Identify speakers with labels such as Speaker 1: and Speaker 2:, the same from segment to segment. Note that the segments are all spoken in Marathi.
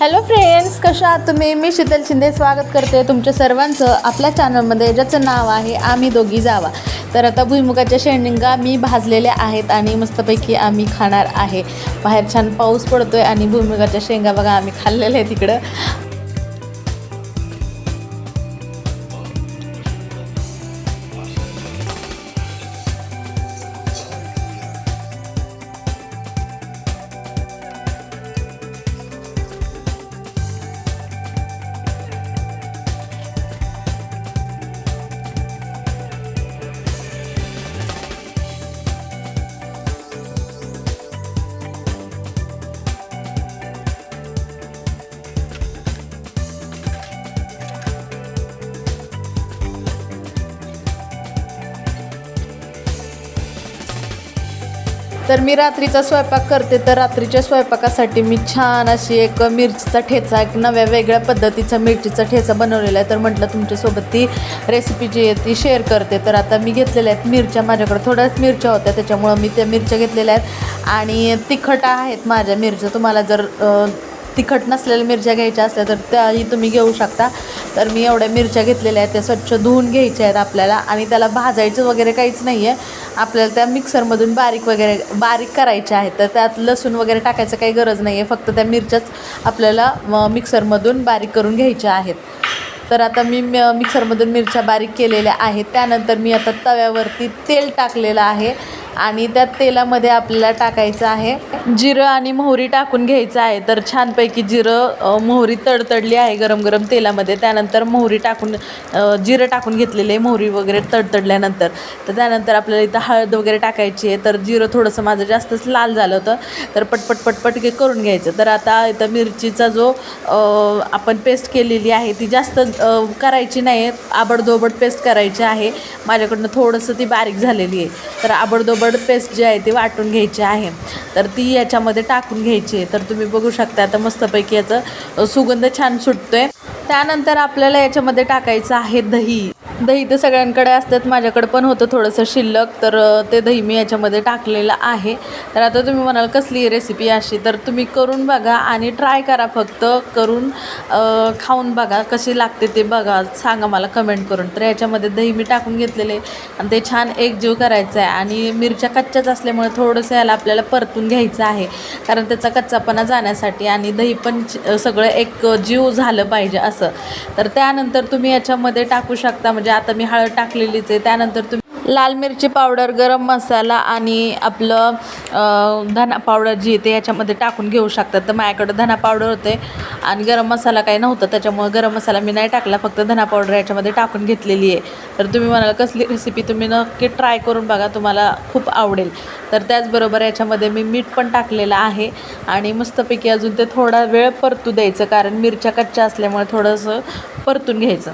Speaker 1: हॅलो फ्रेंड्स कशा आहात तुम्ही? मी शीतल शिंदे. स्वागत करते तुमच्या सर्वांचं आपल्या चॅनलमध्ये ज्याचं नाव आहे आम्ही दोघी जावा. तर आता भुईमुगाच्या शेंडिंगा मी भाजलेल्या आहेत आणि मस्तपैकी आम्ही खाणार आहे. बाहेर छान पाऊस पडतो आहे आणि भुईमुगाच्या शेंगा बघा आम्ही खाल्लेल्या आहे तिकडं तर मी रात्रीचा स्वयंपाक करते तर रात्रीच्या स्वयंपाकासाठी मी छान अशी एक मिरचीचा ठेचा एक नव्या वेगळ्या पद्धतीचा मिरचीचा ठेचा बनवलेला आहे. तर म्हटलं तुमच्यासोबत ती रेसिपी जी आहे ती शेअर करते. तर आता मी घेतलेल्या आहेत मिरच्या माझ्याकडे थोड्याच मिरच्या होत्या त्याच्यामुळं मी त्या मिरच्या घेतलेल्या आहेत. आणि तिखट आहेत माझ्या मिरच्या. तुम्हाला जर तिखट नसलेल्या मिरच्या घ्यायच्या असल्या तर त्याही तुम्ही घेऊ शकता. तर मी एवढ्या मिरच्या घेतलेल्या आहेत त्या स्वच्छ धुवून घ्यायच्या आहेत आपल्याला. आणि त्याला भाजायचं वगैरे काहीच नाही आहे आपल्याला त्या मिक्सरमधून बारीक वगैरे बारीक करायच्या आहेत. तर त्यात लसूण वगैरे टाकायचं काही गरज नाही आहे फक्त त्या मिरच्याच आपल्याला मिक्सरमधून बारीक करून घ्यायच्या आहेत. तर आता मी मिक्सरमधून मिरच्या बारीक केलेल्या आहेत. त्यानंतर मी आता तव्यावरती तेल टाकलेलं आहे. आणि त्या तेलामध्ये आपल्याला टाकायचं आहे. जिरं आणि मोहरी टाकून घ्यायचं आहे. तर छानपैकी जिरं मोहरी तडतडली आहे गरम गरम तेलामध्ये. त्यानंतर मोहरी टाकून जिरं टाकून घेतलेले आहे मोहरी वगैरे तडतडल्यानंतर. तर त्यानंतर आपल्याला इथं हळद वगैरे टाकायची आहे. तर जिरं थोडंसं माझं जास्तच लाल झालं होतं. तर पटपट पटपट हे करून घ्यायचं. तर आता इथं मिरचीचा जो आपण पेस्ट केलेली आहे ती जास्त करायची नाही. आहे आबडधोबड पेस्ट करायची आहे. माझ्याकडनं थोडंसं ती बारीक झालेली आहे. तर आबडधोबड पेस्ट जी आहे ती वाटून घ्यायची आहे. तर ती याच्यामध्ये टाकून घ्यायची आहे. तर तुम्ही बघू शकता आता मस्तपैकी याचं सुगंध छान सुटतोय. त्यानंतर आपल्याला याच्यामध्ये टाकायचं आहे दही. दही तर सगळ्यांकडे असतात. माझ्याकडे पण होतं थोडंसं शिल्लक तर ते दही मी याच्यामध्ये टाकलेलं आहे. तर आता तुम्ही म्हणाल कसली रेसिपी अशी तर तुम्ही करून बघा आणि ट्राय करा फक्त करून खाऊन बघा कशी लागते ते बघा. सांगा मला कमेंट करून. तर याच्यामध्ये दही मी टाकून घेतलेले आणि ते छान एकजीव करायचं आहे आणि मिरच्या कच्च्याच असल्यामुळे थोडंसं याला आपल्याला परतून घ्यायचं आहे. कारण त्याचा कच्चापणा जाण्यासाठी आणि दही पण सगळं एक जीव झालं पाहिजे असं. तर त्यानंतर तुम्ही याच्यामध्ये टाकू शकता म्हणजे म्हणजे आता मी हळद टाकलेलीच आहे. त्यानंतर तुम्ही लाल मिरची पावडर गरम मसाला आणि आपलं धना पावडर जी येते ते याच्यामध्ये टाकून घेऊ शकतात तर माझ्याकडं धना पावडर होते आणि गरम मसाला काही नव्हता. त्याच्यामुळे गरम मसाला मी नाही टाकला. फक्त धना पावडर याच्यामध्ये टाकून घेतलेली आहे. तर तुम्ही म्हणाल कसली रेसिपी तुम्ही नक्की ट्राय करून बघा. तुम्हाला खूप आवडेल. तर त्याचबरोबर याच्यामध्ये मी मीठ पण टाकलेलं आहे. आणि मस्तपैकी अजून ते थोडा वेळ परतू द्यायचं. कारण मिरच्या कच्च्या असल्यामुळे थोडंसं परतून घ्यायचं.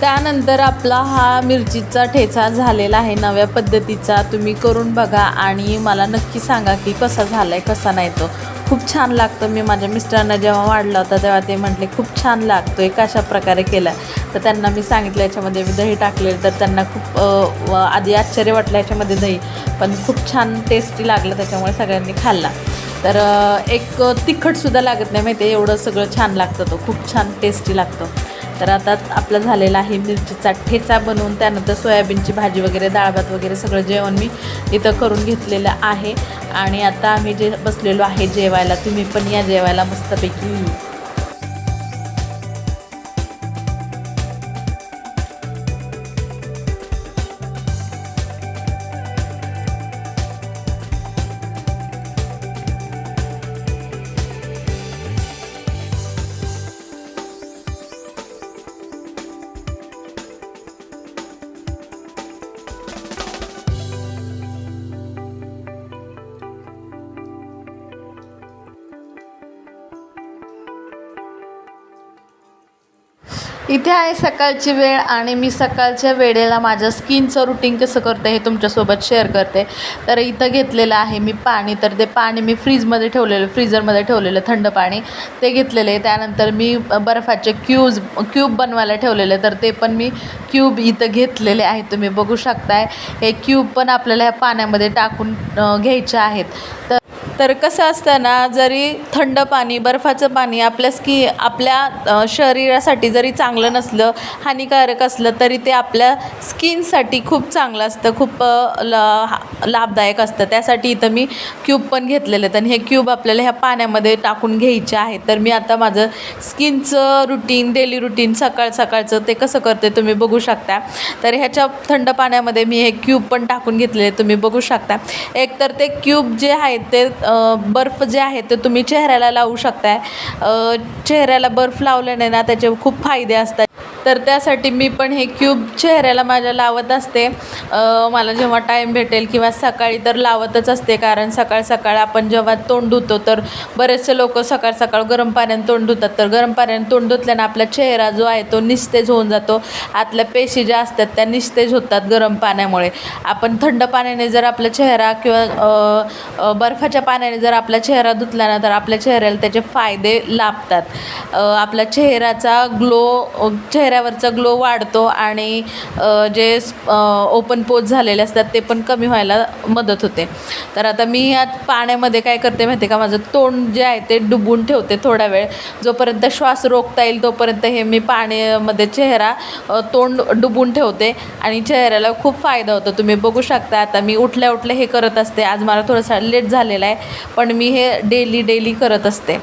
Speaker 1: त्यानंतर आपला हा मिरचीचा ठेचा झालेला आहे. नव्या पद्धतीचा तुम्ही करून बघा आणि मला नक्की सांगा की कसा झाला आहे कसा नाही तो. खूप छान लागतो. मी माझ्या मिस्टरांना जेव्हा वाढला होता तेव्हा ते म्हटले खूप छान लागतो आहे कशा प्रकारे केला तर त्यांना मी सांगितलं याच्यामध्ये मी दही टाकलेलं. तर त्यांना खूप आधी आश्चर्य वाटलं याच्यामध्ये दही पण खूप छान टेस्टी लागलं त्याच्यामुळे सगळ्यांनी खाल्ला. तर एक तिखटसुद्धा लागत नाही माहिती आहे एवढं सगळं छान लागतं तो. खूप छान टेस्टी लागतो. तर आता आपलं झालेला आहे मिरचीचा ठेचा बनवून त्यानंतर सोयाबीनची भाजी वगैरे डाळ भात वगैरे सगळं जेवण मी इथं करून घेतलेलं आहे. आणि आता आम्ही जे बसलेलो आहे जेवायला तुम्ही पण या जेवायला मस्तपैकी. इथे आहे सकाळची वेळ आणि मी सकाळच्या वेळेला माझ्या स्किनचं रुटीन कसं करते हे तुमच्यासोबत शेअर करते. तर इथं घेतलेलं आहे मी पाणी तर ते पाणी मी फ्रीजमध्ये ठेवलेलं फ्रीजरमध्ये ठेवलेलं थंड पाणी. ते घेतलेले आहे. त्यानंतर मी बर्फाचे क्यूज क्यूब बनवायला ठेवलेले तर ते पण मी क्यूब इथं घेतलेले आहे तुम्ही बघू शकताय. हे क्यूब पण आपल्याला ह्या पाण्यामध्ये टाकून घ्यायचे आहेत. तर तर कसं असतं ना जरी थंड पाणी बर्फाचं पाणी आपल्या स्की आपल्या शरीरासाठी जरी चांगलं नसलं हानिकारक असलं तरी ते आपल्या स्किनसाठी खूप चांगलं असतं खूप ल ला लाभदायक असतं. त्यासाठी इथं मी क्यूब पण घेतलेले आहेत आणि हे क्यूब आपल्याला ह्या पाण्यामध्ये टाकून घ्यायचे आहेत. तर मी आता माझं स्किनचं रुटीन डेली रुटीन सकाळ सकाळचं ते कसं करते तुम्ही बघू शकता. तर ह्याच्या थंड पाण्यामध्ये मी हे क्यूब पण टाकून घेतलेले तुम्ही बघू शकता. एक तर ते क्यूब जे आहेत ते बर्फ जे आहे ते तुम्ही चेहऱ्याला लावू शकताय. चेहऱ्याला बर्फ लावल्याने ना त्याचे खूप फायदे असतात. तर त्यासाठी मी पण हे क्यूब चेहऱ्याला माझ्या लावत असते. मला जेव्हा टाईम भेटेल किंवा सकाळी तर लावतच असते कारण सकाळ सकाळ आपण जेव्हा तोंड धुतो तर बरेचसे लोक सकाळ सकाळ गरम पाण्याने तोंड धुतात. तर गरम पाण्याने तोंड धुतल्यानं आपला चेहरा जो आहे तो निस्तेज होऊन जातो. आतल्या पेशी ज्या असतात त्या निस्तेज होतात गरम पाण्यामुळे. आपण थंड पाण्याने जर आपला चेहरा किंवा बर्फाच्या पाण्याने जर आपला चेहरा धुतला ना तर आपल्या चेहऱ्याला त्याचे फायदे लाभतात. आपला आपल्या चेहऱ्याचा ग्लो चेहऱ्यावरचा ग्लो वाढतो आणि जे ओपन पोज झालेले असतात ते पण कमी व्हायला मदत होते. तर आता मी यात पाण्यामध्ये काय करते माहिती आहे का? माझं तोंड जे आहे ते डुबून ठेवते थोडा वेळ. जोपर्यंत श्वास रोखता येईल तोपर्यंत हे मी पाण्यामध्ये चेहरा तोंड डुबून ठेवते आणि चेहऱ्याला खूप फायदा होतो. तुम्ही बघू शकता आता मी उठल्या उठल्या हे करत असते. आज मला थोडंसं लेट झालेला आहे पण मी हे डेली डेली करत असते.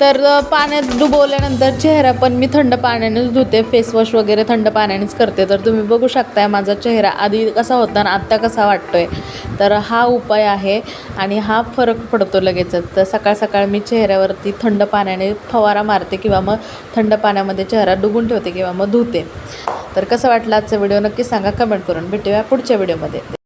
Speaker 1: तर पाण्यात डुबवल्यानंतर चेहरा पण मी थंड पाण्यानेच धुते. फेसवॉश वगैरे थंड पाण्यानेच करते. तर तुम्ही बघू शकताय माझा चेहरा आधी कसा होता आणि आत्ता कसा वाटतोय. तर हा उपाय आहे आणि हा फरक पडतो लगेचच. तर सकाळ सकाळ मी चेहऱ्यावरती थंड पाण्याने फवारा मारते किंवा मग थंड पाण्यामध्ये चेहरा डुबून ठेवते किंवा मग धुते. तर कसं वाटलं आजचा व्हिडिओ नक्की सांगा कमेंट करून. भेटूया पुढच्या व्हिडिओमध्ये.